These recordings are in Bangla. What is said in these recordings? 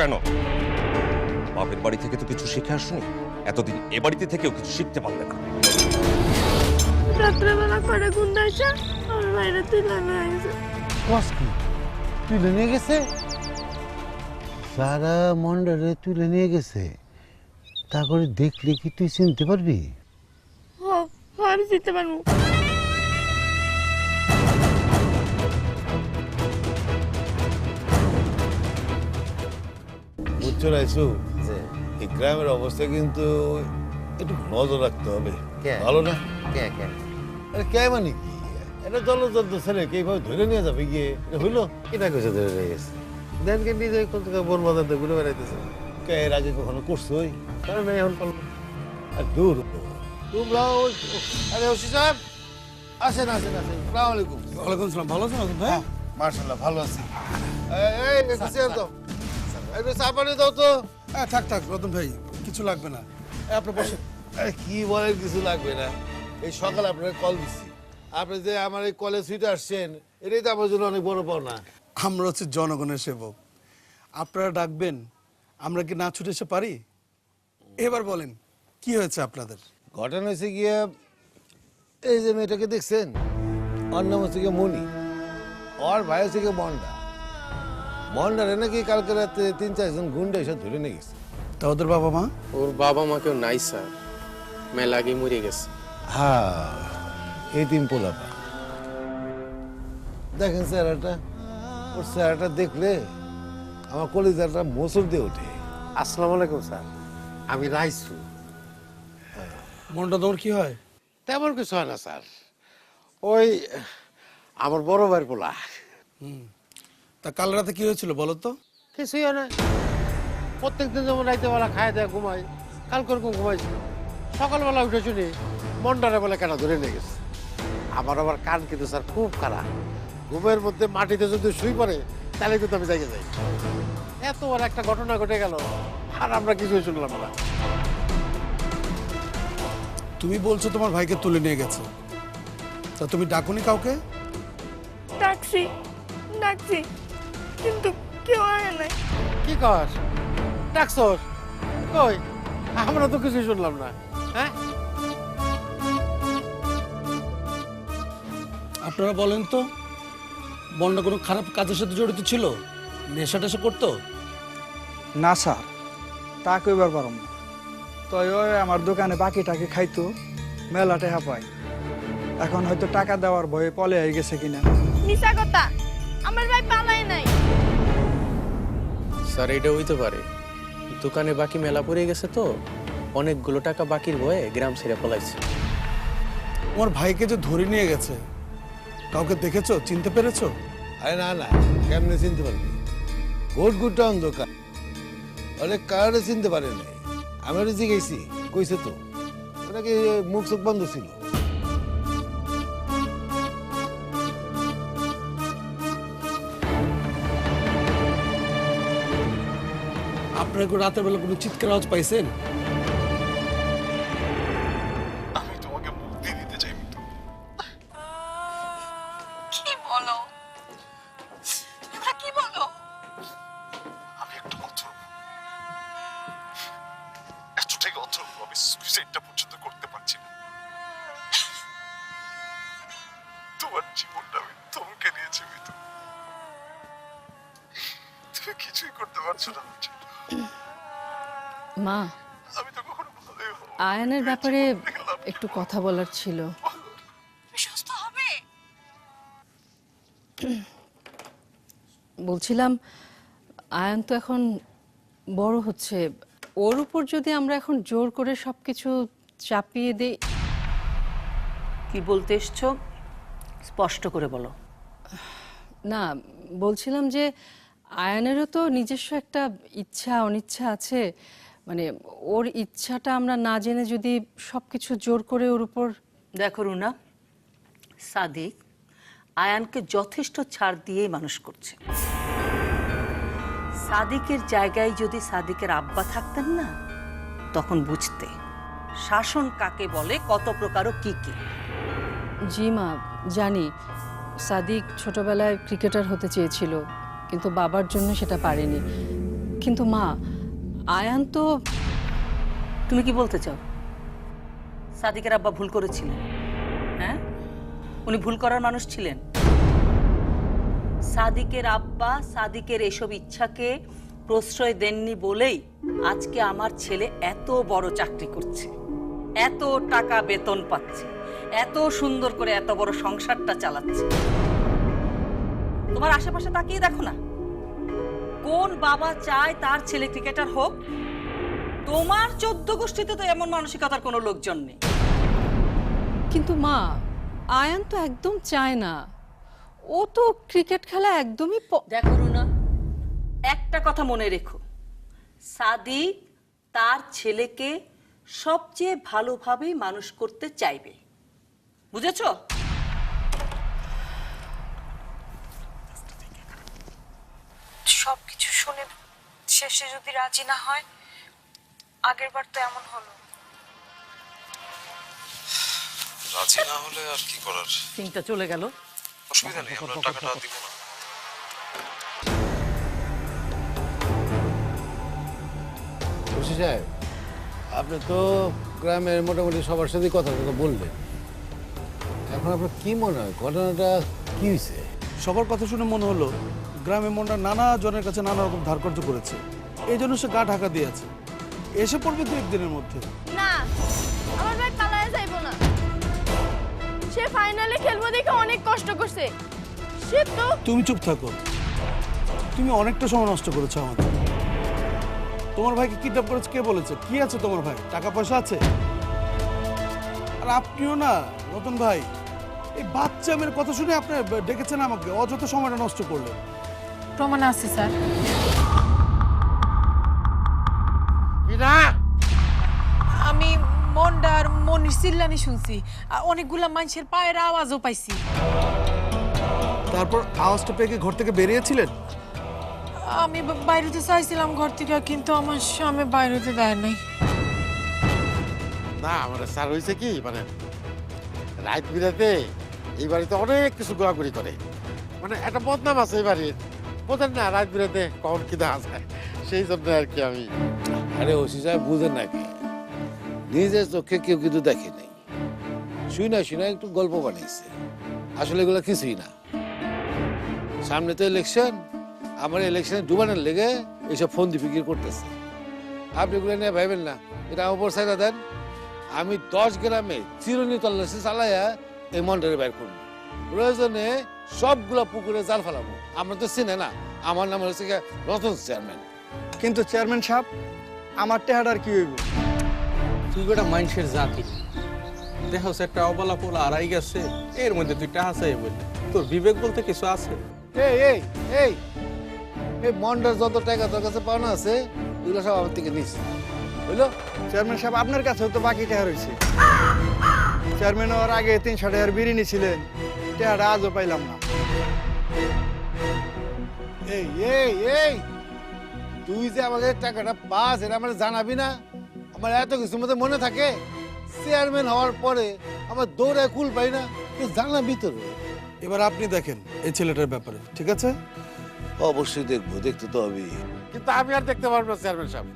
কেন? বাপের বাড়ি থেকে তো কিছু শিখে আসুনি। এতদিন এ বাড়িতে থেকেও কিছু শিখতে পারলে না। রাত্রেবেলা করে গুন্ডা আমার বাইরে তুলে নিয়ে গেছে। তুলে নিয়ে গেছে? সারা মন্ডলে তুলে নিয়ে গেছে। তা করে দেখলে কি তুই চিনতে পারবি? হ হ, আমি পারব। বুঝছ রাইসু এই গ্রামের অবস্থা কিন্তু একটু নজর রাখতে হবে। কে? ভালো না? কে কে? আরে কে মানে কি? এটা জলযন্ত্র ছেলে কে এইভাবে ধরে নিয়ে যাবে গিয়ে? এটা হইল? এটা কইছে ধরে নিয়ে গেছে। দেন কে নিজে কোন থেকে বন বাজাতে ঘুরে বেড়াইতেছে। কে এর আগে কখনো করছ ওই? কারণ এখন পারল আর দূর। তোমরা ওই আরে ওসি সাহেব আসেন আসেন আসেন। সালাম আলাইকুম। ওয়ালাইকুম সালাম ভালো আছেন ভাই? মার্শাল্লাহ ভালো আছি। এই, এই একটু চা পানি দাও তো। হ্যাঁ থাক থাক রতন ভাই কিছু লাগবে না। আপনি আরে কি বলেন কিছু লাগবে না। এই সকালে আপনাকে কল দিচ্ছি আপনি যে আমার এই কলেজ সুইটে আসছেন এটাই তো আমার জন্য অনেক বড় পাওনা। আমরা হচ্ছে জনগণের সেবক। আপনারা ডাকবেন আমরা কি না ছুটে এসে পারি? এবার বলেন কি হয়েছে আপনাদের? ঘটনা হয়েছে গিয়ে এই যে মেয়েটাকে দেখছেন? অন্য হচ্ছে গিয়ে মনি। ওর ভাই হচ্ছে গিয়ে মন্ডা মন্ডারে নাকি কালকে রাতে তিন চারজন গুন্ডা এসে ধরে নিয়ে গেছে। তা ওদের বাবা মা? ওর বাবা মা কেউ নাই স্যার। মেলা আগে মরে গেছে। হ্যাঁ এই তিন পোলাপা দেখেন চেহারাটা ওর চেহারাটা দেখলে আমার কলিজাটা মোচর দিয়ে ওঠে। আসসালামু আলাইকুম স্যার। আমি রাইসু। মনটা তোমার কি হয়? তেমন কিছু হয় না স্যার। ওই আমার বড় ভাইয়ের পোলা। তা কাল রাতে কি হয়েছিল বলো তো? কিছুই হয় না প্রত্যেকদিন যেমন রাইতে বেলা খায় দেয় ঘুমাই কাল করকম ঘুমাইছিল? সকালবেলা উঠে শুনি মন্ডারে বলে কেন ধরে নিয়ে গেছে? আমার আবার কান কিন্তু স্যার খুব খারাপ। ঘুমের মধ্যে মাটিতে যদি শুই পড়ে তাহলে কিন্তু আমি জায়গা যাই। এত বড় একটা ঘটনা ঘটে গেল আর আমরা কিছুই শুনলাম না। তুমি বলছো তোমার ভাইকে তুলে নিয়ে গেছে। তা তুমি ডাকুনি কাউকে? ডাকছি ডাকছি। কিন্তু কেউ আয় নাই। কি কর ডাকছস? কই? আমরা তো কিছুই শুনলাম না। হ্যাঁ? আপনারা বলেন তো বন্ডা কোনো খারাপ কাজের সাথে জড়িত ছিল? নেশা টেশা করতো? না স্যার। তা কইবার পারম না। তো ওই আমার দোকানে বাকি টাকি খাইতো মেলা টেহা পাই। এখন হয়তো টাকা দেওয়ার ভয়ে পলে হয়ে গেছে কিনা। মিশা কথা আমার ভাই পালাই নাই। স্যার এটা হইতে পারে। দোকানে বাকি মেলা পড়ে গেছে তো অনেকগুলো টাকা বাকির ভয়ে গ্রাম ছেড়ে পলাইছে। তোমার ভাইকে যে ধরে নিয়ে গেছে কাউকে দেখেছ চিনতে পেরেছ? আরে না না কেমনে চিনতে পারবি? গোট গুটটা অন্ধকার। অনেক কারণে চিনতে পারে নাই। আমি জিজ্ঞেসি কইছে তো? ওনাকে মুখ চোখ বন্ধ ছিল? আপনারা রাতের বেলা কোনো চিৎকার আওয়াজ পাইছেন? মা আয়নের ব্যাপারে একটু কথা বলার ছিল। সুস্থ হবে? বলছিলাম আয়ন তো এখন বড় হচ্ছে। ওর উপর যদি আমরা এখন জোর করে সবকিছু চাপিয়ে দিই কি বলতে এসছো? স্পষ্ট করে বলো। না বলছিলাম যে আয়নেরও তো নিজস্ব একটা ইচ্ছা অনিচ্ছা আছে। মানে ওর ইচ্ছাটা আমরা না জেনে যদি সবকিছু জোর করে ওর উপর দেখো রুনা সাদিক আয়ানকে যথেষ্ট ছাড় দিয়েই মানুষ করছে। সাদিকের জায়গায় যদি সাদিকের আব্বা থাকতেন না তখন বুঝতে শাসন কাকে বলে কত প্রকার ও কি কি। জি মা জানি। সাদিক ছোটবেলায় ক্রিকেটার হতে চেয়েছিল কিন্তু বাবার জন্য সেটা পারেনি। কিন্তু মা আয়ান তো তুমি কি বলতে চাও? সাদিকের আব্বা ভুল করেছিলেন। হ্যাঁ? উনি ভুল করার মানুষ ছিলেন। সাদিকের আব্বা, সাদিকের এসব ইচ্ছাকে প্রশ্রয় দেননি বলেই আজকে আমার ছেলে এত বড় চাকরি করছে। এত টাকা বেতন পাচ্ছে। এত সুন্দর করে এত বড় সংসারটা চালাচ্ছে। তোমার আশেপাশে তাকিয়ে দেখো না। কোন বাবা চায় তার ছেলে ক্রিকেটার হোক তোমার চোদ্দ গোষ্ঠীতে তো এমন মানসিকতার কোনো লোকজন নেই। কিন্তু মা আয়ান তো একদম চায় না। ও তো ক্রিকেট খেলা একদমই প- দেখো রুনা একটা কথা মনে রেখো। সাদিক তার ছেলেকে সবচেয়ে ভালোভাবে মানুষ করতে চাইবে। বুঝেছ সব কিছু শুনে শেষে যদি রাজি না হয় আগের বার তো এমন হলো। রাজি না হলে আর কি করার? সিনটা চলে গেল। অসুবিধা নেই আমরা টাকাটা দিব না। খুশি সাহেব আপনি তো গ্রামের মোটামুটি সবার সাথে কথা কথা বললেন। এখন আপনার কি মনে হয় ঘটনাটা কি হয়েছে? সবার কথা শুনে মনে হলো গ্রামে মনটা নানা জনের কাছে নানা রকম ধার কর্য করেছে। এই জন্য সে গা ঢাকা দিয়েছে এসে পড়বে দু একদিনের মধ্যে। না আমার ভাই পালায় যাইবো না। সে ফাইনালে খেলব দেখে অনেক কষ্ট করছে। সে তো তুমি চুপ থাকো। তুমি অনেকটা সময় নষ্ট করেছ আমাদের তোমার ভাইকে কিডন্যাপ করেছে কে বলেছে? কি আছে তোমার ভাই? টাকা পয়সা আছে? আর আপনিও না রতন ভাই। এই বাচ্চা মেয়ের কথা শুনে আপনি ডেকেছেন আমাকে অযথা সময়টা নষ্ট করলেন। প্রমাণ আছে স্যার আমি মন্ডার মনির চিল্লানি শুনছি। আর অনেকগুলা মানুষের পায়ের আওয়াজও পাইছি। তারপর আওয়াজটা পেয়ে কি ঘর থেকে বেরিয়েছিলেন? আমি বা- বাইরেতে চাইছিলাম ঘর থেকে কিন্তু আমার স্বামী বাইরেতে দেয় নাই। না মানে স্যার হয়েছে কি? মানে রাত বিরাতে এই বাড়িতে অনেক কিছু ঘোরাঘুরি করে। মানে একটা বদনাম আছে এই বাড়ির। বোঝেন না রাত কখন কি যায়? সেই জন্য আর কি আমি আরে ওসি সাহেব বুঝেন নাকি নিজের চোখে কেউ কিন্তু শুই না, শুই একটু গল্প আসলে এগুলো কিছুই না। সামনে তো ইলেকশন আমার ইলেকশনে ডুবানোর লেগে এইসব ফোন ফিকির করতেছে। আপনি এগুলো নিয়ে ভাইবেন না। এটা আমার উপর সাইডা দেন। আমি দশ গ্রামে চিরুনি তল্লাশি চালাইয়া এই মন্ডারে বাইর করব। প্রয়োজনে সবগুলো পুকুরে জাল ফেলাবো। আমরা তো চিনে না আমার নাম হচ্ছে রতন চেয়ারম্যান। কিন্তু চেয়ারম্যান সাহেব আমার টেহাডার কি হইব? তুই বেটা মানুষের জাতি। দেখো একটা অবলা পোলা আড়াই গেছে এর মধ্যে তুই টাহা চাই বললি তোর বিবেক বলতে কিছু আছে? এই এই এই এই মন্ডার যত টাকা তোর কাছে পাওনা আছে এগুলো সব আমার থেকে নিস। বুঝলো? চেয়ারম্যান সাহেব আপনার কাছেও তো বাকি টেহার হয়েছে চেয়ারম্যান হওয়ার আগে তিনশো টাকার বিড়ি নিছিলেন টেহাটা আজও পাইলাম না। এই এই এই। তুই যে আমাদের টাকাটা পাস এটা আমার জানাবি না? আমার এত কিছু মধ্যে মনে থাকে। চেয়ারম্যান হওয়ার পরে আমার দৌড়ায় কুল পাই না। তুই জানাবি তো এবার আপনি দেখেন এই ছেলেটার ব্যাপারে ঠিক আছে? অবশ্যই দেখব দেখতে তো হবে কিন্তু আমি আর দেখতে পারব না চেয়ারম্যান সাহেব।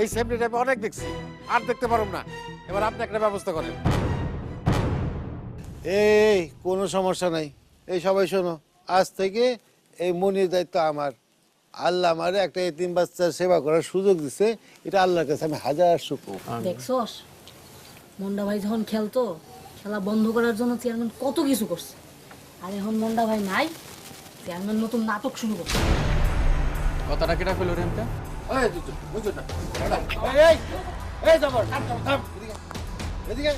এই সেফটি আমি অনেক দেখছি আর দেখতে পারব না। এবার আপনি একটা ব্যবস্থা করেন। এই কোনো সমস্যা নাই। এই সবাই শোনো আজ থেকে এই মনির দায়িত্ব আমার। আল্লাহ আমার একটা এতিম বাচ্চার সেবা করার সুযোগ দিছে। এটা আল্লাহর কাছে আমি হাজার শুকুর। দেখছস? মন্ডা ভাই যখন খেলতো খেলা বন্ধ করার জন্য চেয়ারম্যান কত কিছু করছে। আর এখন মন্ডা ভাই নাই চেয়ারম্যান নতুন নাটক শুরু করছে। কথাটা কেটা পেল রেমটা এই, বুঝছ না? এই, এই, এই, জবর, থাম, থাম, থাম, এদিকে, এদিকে।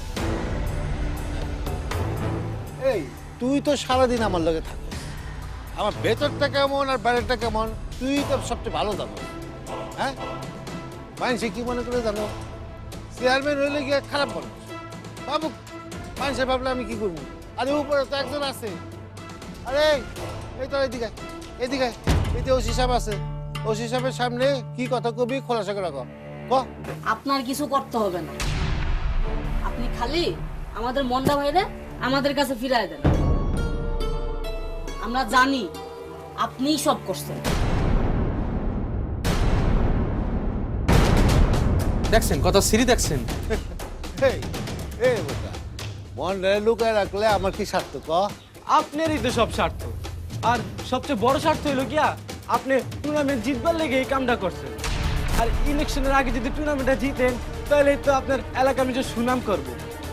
এই তুই তো সারাদিন আমার লগে থাকিস আমার ভেতরটা কেমন আর বাইরেরটা কেমন? তুই তো সবচেয়ে ভালো জানো। হ্যাঁ? মানুষে কি মনে করে জানো? চেয়ারম্যান হইলে গিয়ে খারাপ মানুষ বাবু মানুষে ভাবলে আমি কি করব? আরে উপরে তো একজন আছে। আরে, এই তো এদিকে এদিকে এতে ওসি সাহেব আছে। ওসি সাহেবের সামনে কি কথা কবি খোলাসা করে রাখো আপনার কিছু করতে হবে না। আপনি খালি আমাদের মন্ডা ভাইরে আমাদের কাছে ফিরায় দেন। আমরা জানি আপনিই সব করছেন। দেখছেন কথা সিরি দেখছেন। এই মন্ডারে লুকায় রাখলে আমার কি স্বার্থ ক আপনারই তো সব স্বার্থ আর সবচেয়ে বড় স্বার্থ হইল গিয়া আপনি টুর্নামেন্ট জিতবার লেগে এই কামটা করছেন। আর ইলেকশনের আগে যদি টুর্নামেন্টটা জিতেন তাহলে তো আপনার এলাকা আমি যে সুনাম করব।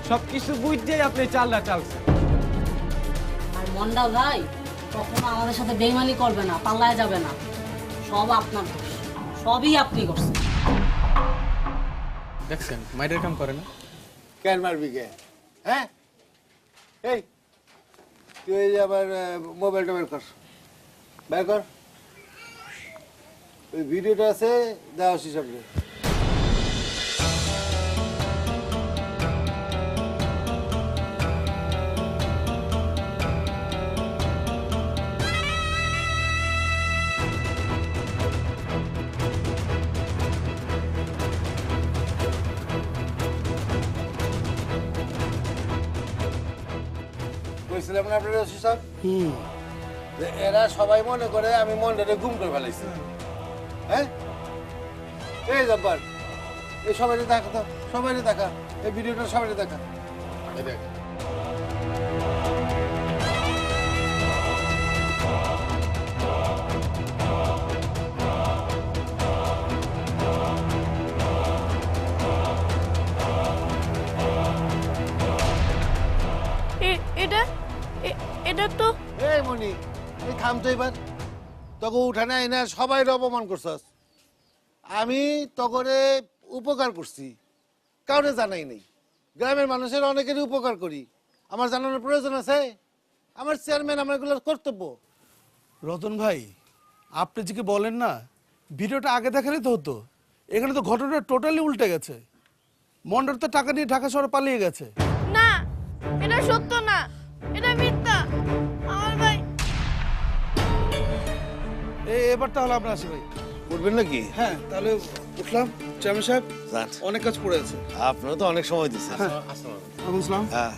সব কিছু বুঝতেই আপনি চালটা চালছেন। আর মন্ডা ভাই কখনো আমাদের সাথে বেইমানি করবে না পাল্লায় যাবে না। সব আপনার দোষ। সবই আপনি করছেন। দেখছেন মাইডের কাম করে না? কেন মারবি কে? হ্যাঁ? এই তুই এই আবার মোবাইলটা বের কর। বের কর। ওই ভিডিওটা আছে দেওয়া হিসাব না আপনার ওসি সাহেব যে এরা সবাই মনে করে আমি মন্ডলে গুম করে ফেলাইছি। হ্যাঁ? এই জব্বার এই সবাই দেখা তো সবাই দেখা এই ভিডিওটা সবাই দেখা। এই দেখ। এটা তো এই মনি এই থাম তো এবার। তোকে উঠানে আইনা সবাই অপমান করছস। আমি তগরে উপকার করছি কাউরে জানাই নেই। গ্রামের মানুষের অনেকেরই উপকার করি। আমার জানানোর প্রয়োজন আছে? আমার চেয়ারম্যান আমার এগুলোর কর্তব্য। রতন ভাই আপনি যে কি বলেন না ভিডিওটা আগে দেখালে তো হতো। এখানে তো ঘটনাটা টোটালি উল্টে গেছে। মন্ডল তো টাকা নিয়ে ঢাকা শহরে পালিয়ে গেছে। এবার তাহলে আমরা আসি ভাই। করবেন নাকি? হ্যাঁ তাহলে উঠলাম। চেয়ারম্যান সাহেব। অনেক কাজ পড়ে আছে। আপনারা তো অনেক সময় দিচ্ছেন বুঝলাম হ্যাঁ।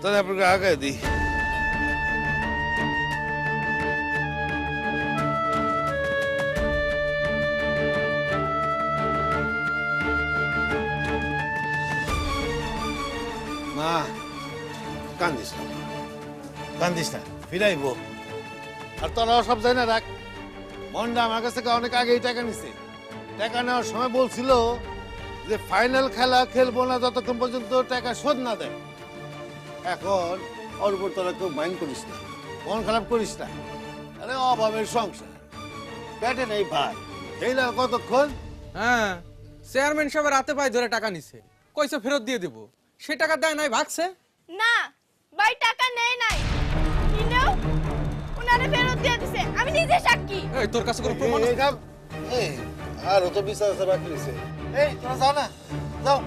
তাহলে আপনাকে আগে দিই। মা কান্দিস না। কান্দিস না ফিরাইব। আর তোরাও সব জানি না রাখ। মনটা আমার কাছ থেকে অনেক আগেই টাকা নিছে। টাকা নেওয়ার সময় বলছিল যে ফাইনাল খেলা খেলব না যতক্ষণ পর্যন্ত টাকা শোধ না দেয়। এখন ওর উপর তোরা কেউ মাইন্ড করিস না মন খারাপ করিস না। আরে অভাবের সংসার। ব্যাটে নেই ভাই। এই না কতক্ষণ? হ্যাঁ চেয়ারম্যান সাহেব রাতে পায়ে ধরে টাকা নিছে। কইছে ফেরত দিয়ে দেবো। সে টাকা দেয় নাই ভাগছে? না ভাই টাকা নেই নাই। কিনেও উনারে ফেরত দিয়ে নিজে সাক্ষী। এই তোর কাছে কোনো প্রমাণ কাম এই আর তো বিশ্বাস আছে বাকি রয়েছে এই তোরা যাও না। যাও।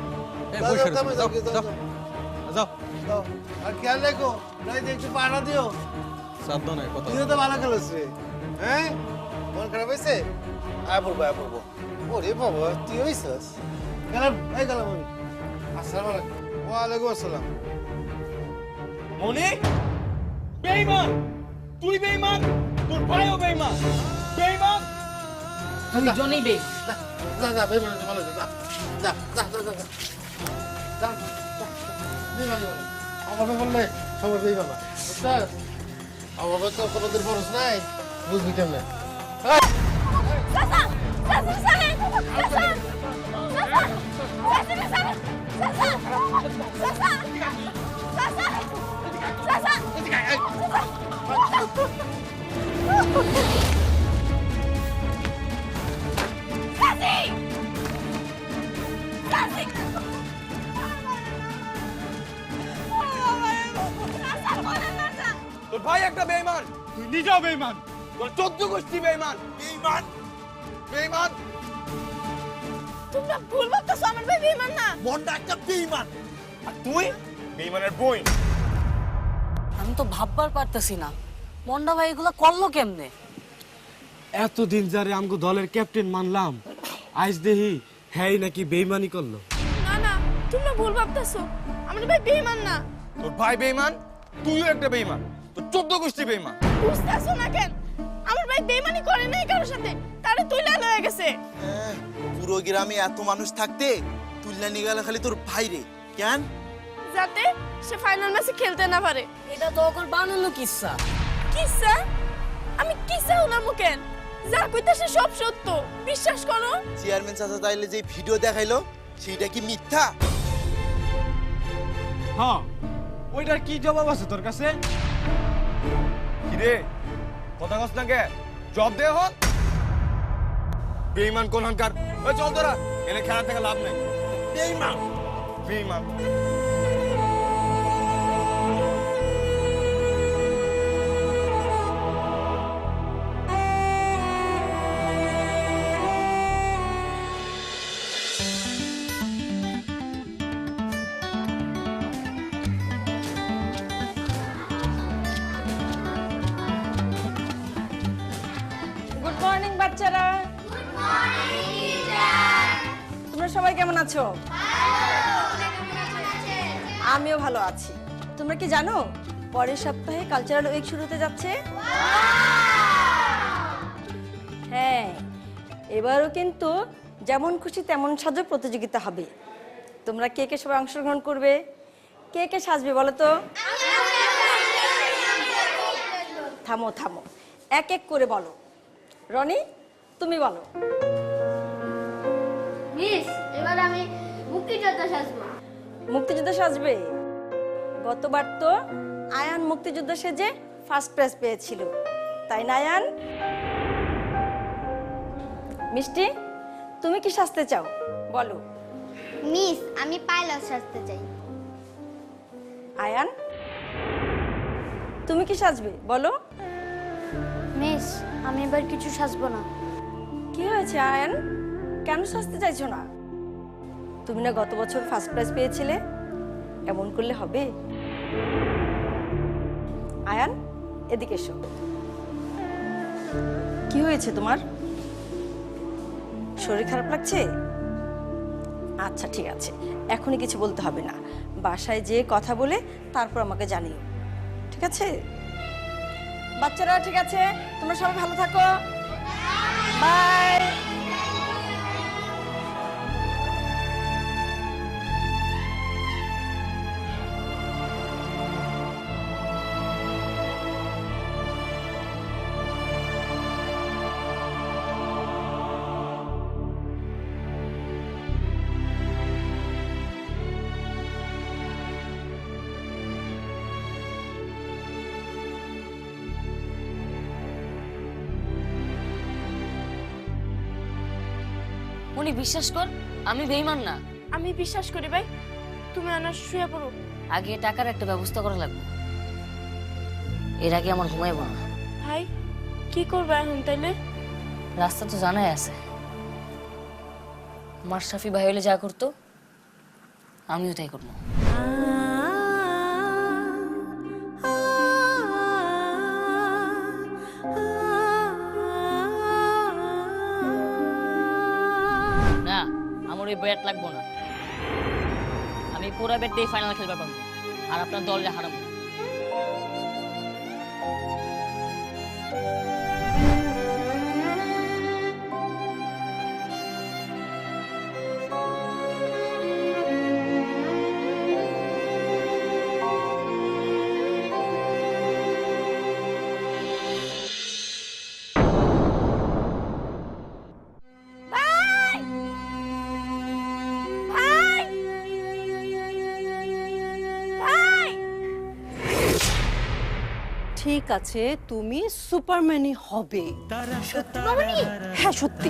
এই যাও, বসে যাও, যাও, যাও, যাও। আর খেয়াল রেখো নাই একটু পাড়া দিও। নাই কথা তুইও তো ভালো খেলোস রে হ্যাঁ? মন খারাপ হয়েছে? আয় পড়ব আয় পড়ব। ওরে বাবা তুই হইছস? গেলাম এই গেলাম আমি। আসসালামু আলাইকুম। ওয়ালাইকুম আসসালাম। মনি বেঈমান তুই বেঈমান তোর ভাইও বেঈমান বেঈমান দুজনেই বেশ যা যা বের করে ভালো যা যা যা যা যা যা। যা অভাবে বললে সবাই বেই বাবা বুঝছস অভাবে তো কোনোদিন খরচ নাই বুঝবি কেমনে? চাচা চাচা সাহেব চাচা তোর ভাই একটা বেঈমান। তুই নিজেও বেঈমান। তোর চোদ্দ গোষ্ঠী বেঈমান। বেঈমান? বেঈমান। তোমরা ভুল ভাবতেছো আমার ভাই বেঈমান না। মনটা একটা বেঈমান। আর তুই? বেঈমানের বই। আমি তো ভাববার পারতেছি না। মন্ডা ভাই এগুলো করল কেমনে? এতদিন যারে আমগো দলের ক্যাপ্টেন মানলাম আজ দেহি হ্যাঁ নাকি বেঈমানি করল। না না তোমরা ভুল ভাবতেছো। আমার ভাই বেঈমান না। তোর ভাই বেঈমান তুইও একটা বেঈমান তোর চোদ্দ গোষ্ঠী বেঈমান বুঝতেছো না কেন? আমার ভাই বেঈমানি করে নাই কারোর সাথে। তারে তুইলা লয়ে গেছে। পুরো গ্রামে এত মানুষ থাকতে চিল্লানি গেলে খালি তোর ভাই রে কেন? যাতে সে ফাইনাল ম্যাচে খেলতে না পারে। এটা তো ওর বানানো কিসা। কিসা? আমি কিসা হলাম কেন যা কইতাছে সব সত্য। বিশ্বাস করো। চেয়ারম্যান চাচা তাইলে যে ভিডিও দেখাইলো সেইটা কি মিথ্যা? হ্যাঁ ওইটার কি জবাব আছে তোর কাছে? কিরে কথা কস না কে? জব দে হন বেইমান কোন হানকার ওই চল তোরা এনে খেলা থেকে লাভ নেই। বেইমান বেইমান বাচ্চারা। তোমরা সবাই কেমন আছো? আমিও ভালো আছি। তোমরা কি জানো পরের সপ্তাহে কালচারাল উইক শুরু হতে যাচ্ছে হ্যাঁ এবারও কিন্তু যেমন খুশি তেমন সাজো প্রতিযোগিতা হবে। তোমরা কে কে সবাই অংশগ্রহণ করবে? কে কে সাজবে বলো তো? থামো থামো। এক এক করে বলো। রনি তুমি বলো। মিস এবার আমি মুক্তিযোদ্ধা সাজবো। মুক্তিযুদ্ধ সাজবে? গতবার তো আয়ান মুক্তিযুদ্ধ সেজে ফার্স্ট প্রাইজ পেয়েছিল। তাই না আয়ান? মিষ্টি তুমি কি সাজতে চাও? বলো। মিস আমি পাইলট সাজতে চাই। আয়ান তুমি কি সাজবে? বলো। মিস, আমি এবার কিছু সাজবো না। কি হয়েছে, আয়ান? কেন সাজতে চাইছো না? তুমি না গত বছর ফার্স্ট প্রাইজ পেয়েছিলে। এমন করলে হবে? আয়ান, এদিকে এসো। কি হয়েছে তোমার? শরীর খারাপ লাগছে? আচ্ছা ঠিক আছে। এখনই কিছু বলতে হবে না। বাসায় যেয়ে কথা বলে তারপর আমাকে জানিও। ঠিক আছে? বাচ্চারা ঠিক আছে? তোমরা সবাই ভালো থাকো। বাই উনি বিশ্বাস কর আমি বেইমান না। আমি বিশ্বাস করি ভাই তুমি আনার শুয়ে পড়ো। আগে টাকার একটা ব্যবস্থা করা লাগবে। এর আগে আমার ঘুমাইব না। ভাই কি করবে এখন তাইলে? রাস্তা তো জানাই আছে। মাশরাফি ভাই হলে যা করতো আমিও তাই করব। ব্যাট লাগবো না। আমি পুরো ব্যাট দিয়ে ফাইনাল খেলবার পারব। আর আপনার দলটা হারাবো ঠিক আছে তুমি সুপারম্যানই হবে। হ্যাঁ সত্যি।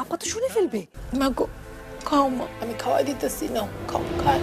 আপা তো শুনে ফেলবে। মা গো খাও মা আমি খাওয়াই দিতেছি না খাও খাও।